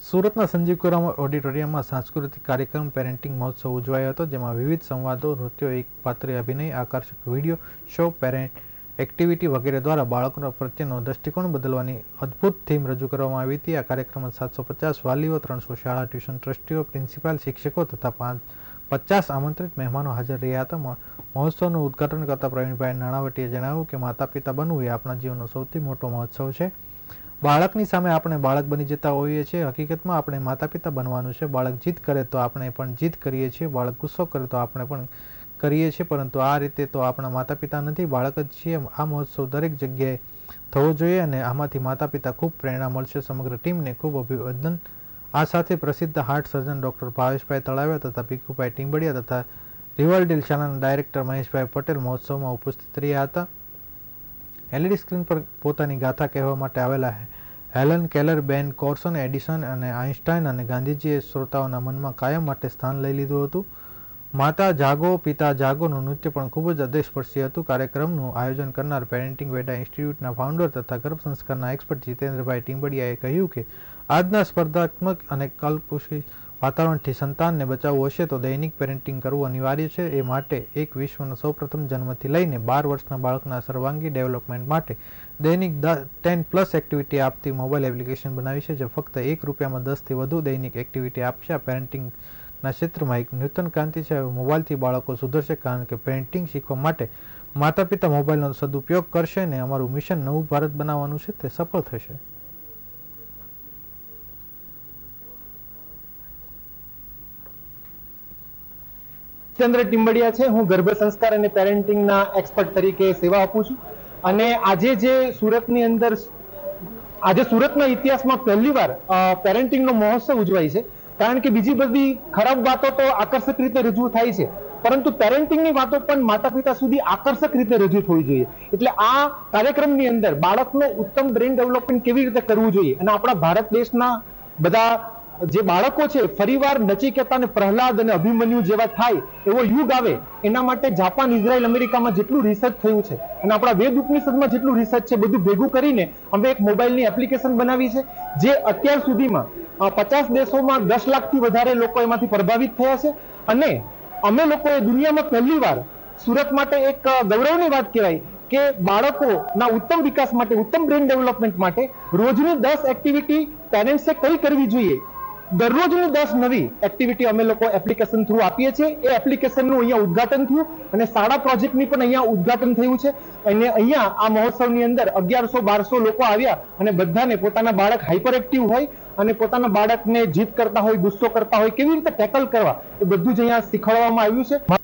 સુરતના સંજીવ કુરામ ઓડિટોરિયમમાં સાંસ્કૃતિક કાર્યક્રમ પેરેન્ટિંગ મહોત્સવ ઉજવાયો હતો, જેમાં વિવિધ સંવાદો, નૃત્યો, એક પાત્રે અભિનય, આકર્ષક વીડિયો, શો, પેરેન્ટ એક્ટિવિટી વગેરે દ્વારા બાળકો પ્રત્યેનો દ્રષ્ટિકોણ બદલવાની અદ્ભુત થીમ રજૂ કરવામાં આવી હતી. આ કાર્યક્રમમાં સાતસો પચાસ વાલીઓ, ત્રણસો શાળા, ટ્યુશન ટ્રસ્ટીઓ, પ્રિન્સિપાલ, શિક્ષકો તથા પાંચ પચાસ આમંત્રિત મહેમાનો હાજર રહ્યા હતા. મહોત્સવનું ઉદ્ઘાટન કરતા પ્રવીણભાઈ નાણાવટીએ જણાવ્યું કે માતા પિતા બનવું એ આપણા જીવનનો સૌથી મોટો મહોત્સવ છે. બાળકની સામે આપણે બાળક બની જતા હોઈએ છીએ. હકીકતમાં આપણે માતા પિતા બનવાનું છે. બાળક જીદ કરે તો આપણે પણ જીદ કરીએ છીએ. બાળક ગુસ્સો કરે તો આપણે પણ કરીએ છીએ. પરંતુ આ રીતે તો આપણા માતા પિતા નથી. બાળક જ છીએ. આ મહોત્સવ દરેક જગ્યાએ થવો જોઈએ અને આમાંથી માતા પિતા ખૂબ પ્રેરણા મળશે. સમગ્ર ટીમને ખૂબ અભિવાદન આ સાથે પ્રસિદ્ધ હાર્ટ સર્જન ડૉક્ટર ભાવેશભાઈ તળાવ્યા તથા ભીખુભાઈ ટીંબડિયા તથા રિવરડીલ શાળાના ડાયરેક્ટર મહેશભાઈ પટેલ મહોત્સવમાં ઉપસ્થિત રહ્યા હતા. એલઈડી સ્ક્રીન પર પોતાની ગાથા કહેવા માટે આવેલા હેલન કેલર, બેન કોર્સન, એડિસન અને આઇન્સ્ટાઈન અને ગાંધીજીએ શ્રોતાઓના મનમાં કાયમ માટે સ્થાન લઈ લીધું હતું. માતા જાગો, પિતા જાગોનું નૃત્ય પણ ખૂબ જ હૃદયસ્પર્શી હતું. કાર્યક્રમનું આયોજન કરનાર પેરેન્ટિંગ વેડા ઇન્સ્ટિટ્યૂટના ફાઉન્ડર તથા ગર્ભ સંસ્કારના એક્સપર્ટ જીતેન્દ્રભાઈ ટીમ્બડિયાએ કહ્યું કે, આજના સ્પર્ધાત્મક અને કલ્પકુશી વાતાવરણથી સંતાનને બચાવવું હશે તો દૈનિક પેરેન્ટિંગ કરવું અનિવાર્ય છે. એ માટે એક વિશ્વના સૌપ્રથમ જન્મથી લઈને બાર વર્ષના બાળકના સર્વાંગી ડેવલપમેન્ટ માટે દૈનિક ટેન પ્લસ એક્ટિવિટી આપતી મોબાઈલ એપ્લિકેશન બનાવી છે, જે ફક્ત એક રૂપિયામાં દસથી વધુ દૈનિક એક્ટિવિટી આપશે. આ પેરેન્ટિંગના ક્ષેત્રમાં એક નૂતન ક્રાંતિ છે. હવે મોબાઈલથી બાળકો સુધરશે કારણ કે પેરેન્ટિંગ શીખવા માટે માતા પિતા મોબાઈલનો સદુપયોગ કરશે અને અમારું મિશન નવું ભારત બનાવવાનું છે, તે સફળ થશે. ચંદ્ર ટીમ્બડિયા છે. હું ગર્ભ સંસ્કાર અને પેરેન્ટિંગના એક્સપર્ટ તરીકે સેવા આપું છું. અને આજે જે સુરતની અંદર આજે સુરતના ઇતિહાસમાં પહેલીવાર પેરેન્ટિંગનો મહોત્સવ ઉજવાય છે. કારણ કે બીજી બધી ખરાબ વાતો તો આકર્ષક રીતે રજૂ થાય છે. પરંતુ પેરેન્ટિંગની વાતો પણ માતા પિતા સુધી આકર્ષક રીતે રજૂ થવી જોઈએ. એટલે આ કાર્યક્રમની અંદર બાળકનો ઉત્તમ બ્રેન ડેવલપમેન્ટ કેવી રીતે કરવું જોઈએ? અને આપણા ભારત દેશના બધા જે બાળકો છે, ફરીવાર નચિકેતા અને પ્રહલાદ અને અભિમન્યુ જેવા થાય એવો યુગ આવે, એના માટે જાપાન, ઇઝરાયલ, અમેરિકામાં જેટલું રિસર્ચ થયું છે અને આપણા વેદ ઉપનિષદમાં જેટલું રિસર્ચ છે, બધું ભેગું કરીને અમે એક મોબાઈલની એપ્લિકેશન બનાવી છે, જે અત્યાર સુધીમાં પચાસ દેશોમાં દસ લાખથી વધારે લોકો એમાંથી પ્રભાવિત થયા છે અને અમે લોકોએ દુનિયામાં પહેલીવાર સુરત માટે એક ગૌરવની વાત કહેવાય કે બાળકોના ઉત્તમ વિકાસ માટે, ઉત્તમ બ્રેન ડેવલપમેન્ટ માટે રોજની દસ એક્ટિવિટી પેરેન્ટ્સે કઈ કરવી જોઈએ? દરરોજની દસ નવી એક્ટિવિટી અમે લોકો એપ્લિકેશન થ્રુ આપીએ છીએ. એ એપ્લિકેશનનું અહીંયા ઉદઘાટન થયું અને શાળા પ્રોજેક્ટની પણ અહીંયા ઉદઘાટન થયું છે. અને અહીંયા આ મહોત્સવની અંદર અગિયારસો બારસો લોકો આવ્યા અને બધાને પોતાના બાળક હાઇપર એક્ટિવ હોય અને પોતાના બાળકને જીત કરતા હોય, ગુસ્સો કરતા હોય, કેવી રીતે ટેકલ કરવા, એ બધું જ અહીંયા શીખવાડવામાં આવ્યું છે.